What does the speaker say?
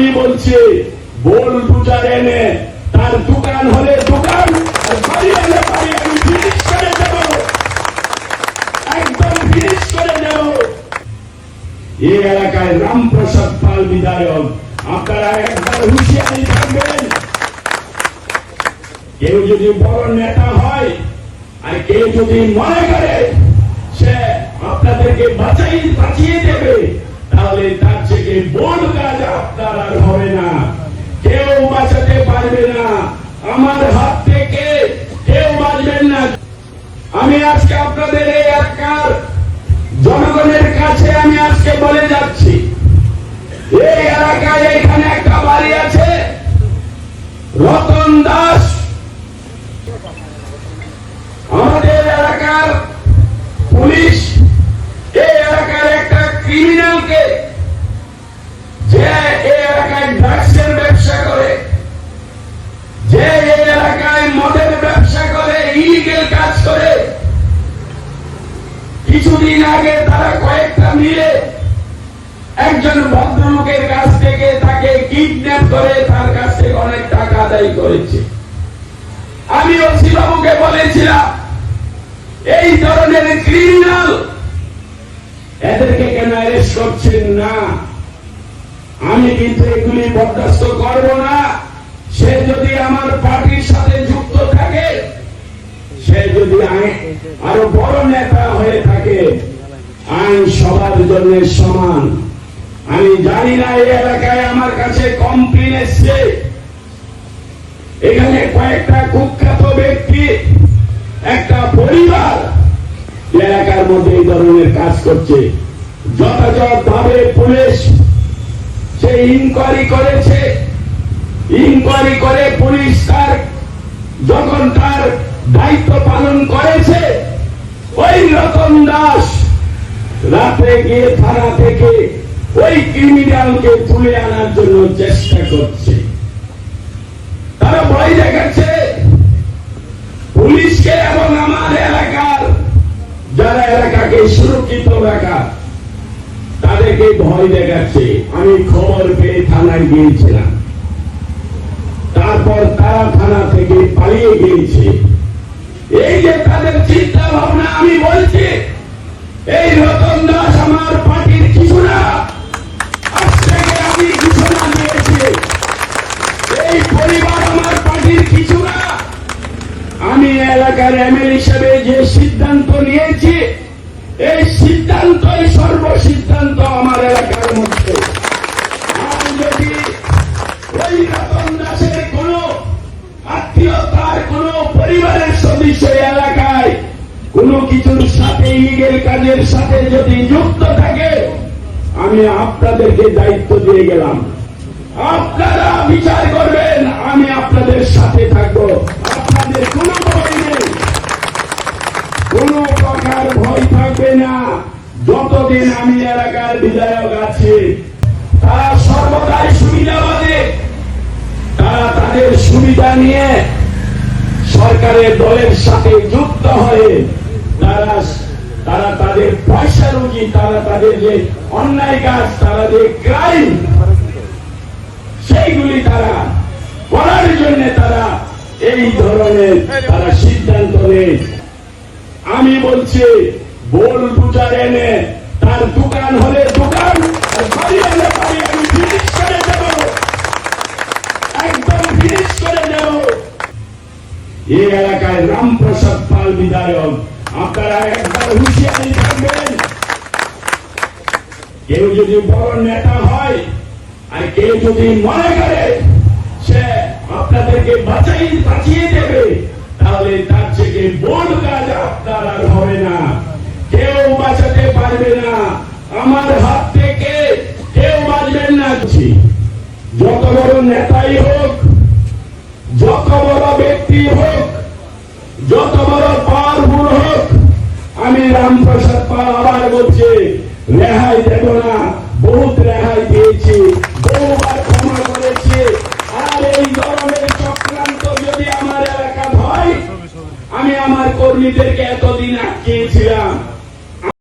আমি বলছি, বোল বুটার এনে তার দোকান হলে দোকান এই এলাকায় রামপ্রসাদ পাল বিধায়ক, আপনারা একবার হুঁশিয়ারি থাকবেন। কেউ যদি বড় নেতা হয়, আর কেউ যদি মনে করে, সে আপনাদেরকে বাঁচাই বাঁচিয়ে আজকে আপনাদের এই এলাকার জনগণের কাছে আমি আজকে বলে যাচ্ছি, এই এলাকায় এখানে একটা বাড়ি আছে, রতন দাস। আমাদের এলাকার পুলিশ এই এলাকার একটা ক্রিমিনালকে যে এই এলাকায় ড্রাগসের ব্যবসা করে, যে এই এলাকায় মদের ব্যবসা কিছুদিন আগে তারা কয়েকটা মিলে একজন ভদ্রলোকের কাছ থেকে তাকে কিডন্যাপ করে তার কাছ থেকে অনেক টাকা আদায় করেছে। আমি ওসি বাবুকে বলেছিলাম, এই ধরনের ক্রিমিনাল এদেরকে কেন অ্যারেস্ট করছেন না? আমি কিন্তু এগুলি বরদাস্ত করব না। সে যদি আমার পার্টির সাথে যুক্ত থাকে, সে যদি আরও বড় নেতা হয়ে আইন সবার জন্য সমান। আমি জানি না এই এলাকায় আমার কাছে কমপ্লেন এসছে। এখানে কয়েকটা কুখ্যাত ব্যক্তি, একটা পরিবার এলাকার মধ্যে এই ধরনের কাজ করছে। যথাযথ ভাবে পুলিশ সে ইনকোয়ারি করেছে। ইনকোয়ারি করে পুলিশ তার যখন তার দায়িত্ব পালন করেছে, ওই রতন দাস রাতে গিয়ে থানা থেকে ওই ক্রিমিনালকে তুলে আনার জন্য চেষ্টা করছে। তারা ভয় দেখাচ্ছে, পুলিশকে এবং আমার এলাকার, যারা এলাকাকে সুরক্ষিত রাখা তাদেরকে ভয় দেখাচ্ছে। আমি খবর পেয়ে থানায় গিয়েছিলাম। তারপর তারা থানা থেকে পালিয়ে গিয়েছে। এই যে তাদের চিন্তা ভাবনা, আমি বলছি এই রতন দাস আমার পার্টির কিছু না আজ থেকে আমি ঘোষণা দিয়েছি, এই পরিবার আমার পার্টির কিছু না আমি এলাকার এমএল হিসেবে যে সিদ্ধান্ত নিয়েছি, এই সিদ্ধান্তই সর্বসিদ্ধান্ত আমার এলাকার মধ্যে। আর যদি ওই রতন দাসের কোন আত্মীয়তার কোন পরিবারের সদস্য এলাকায় কোন কিছুর সাথে ইলিগেল কাজের সাথে যদি যুক্ত থাকে, আমি আপনাদেরকে দায়িত্ব দিয়ে গেলাম। আপনারা বিচার করবেন, আমি আপনাদের সাথে থাকব। আপনাদের কোনো ভয় নেই। কোন প্রকার ভয় থাকবে না। যতদিন আমি এলাকার বিধায়ক আছি, তারা সর্বদাই সুবিধাবাদী তারা তাদের সুবিধা নিয়ে সরকারের দলের সাথে যুক্ত হয়ে তারা তারা তাদের পয়সা রুজি, তারা তাদের যে অন্যায় কাজ, তারা যে ক্রাইম, সেইগুলি তারা করার জন্য তারা এই ধরনের তারা সিদ্ধান্ত নেয়। আমি বলছি, বোল বুটার এনে তার দোকান হলে দোকান এই এলাকায় রামপ্রসাদ পাল বিধায়ক আপনারা একবার হুঁশিয়ারি থাকবেন। কেউ যদি বড় নেতা হয় আর কেউ যদি মনে করে সে আপনাদেরকে বাঁচাই, বাঁচিয়ে দেবে, তাহলে তার থেকে বড় কাজ আপনার আর হবে না। কেউ বাঁচাতে পারবে না। আমার আমি রামপ্রসাদ পাল আবার বলছি রেহাই দেব না, বহুত রেহাই দিয়েছি বহুবার ক্ষমা করেছি। আর এই ধরনের চক্রান্ত যদি আমার এলাকা হয়, আমি আমার কর্মীদেরকে এতদিন আটকিয়েছিলাম।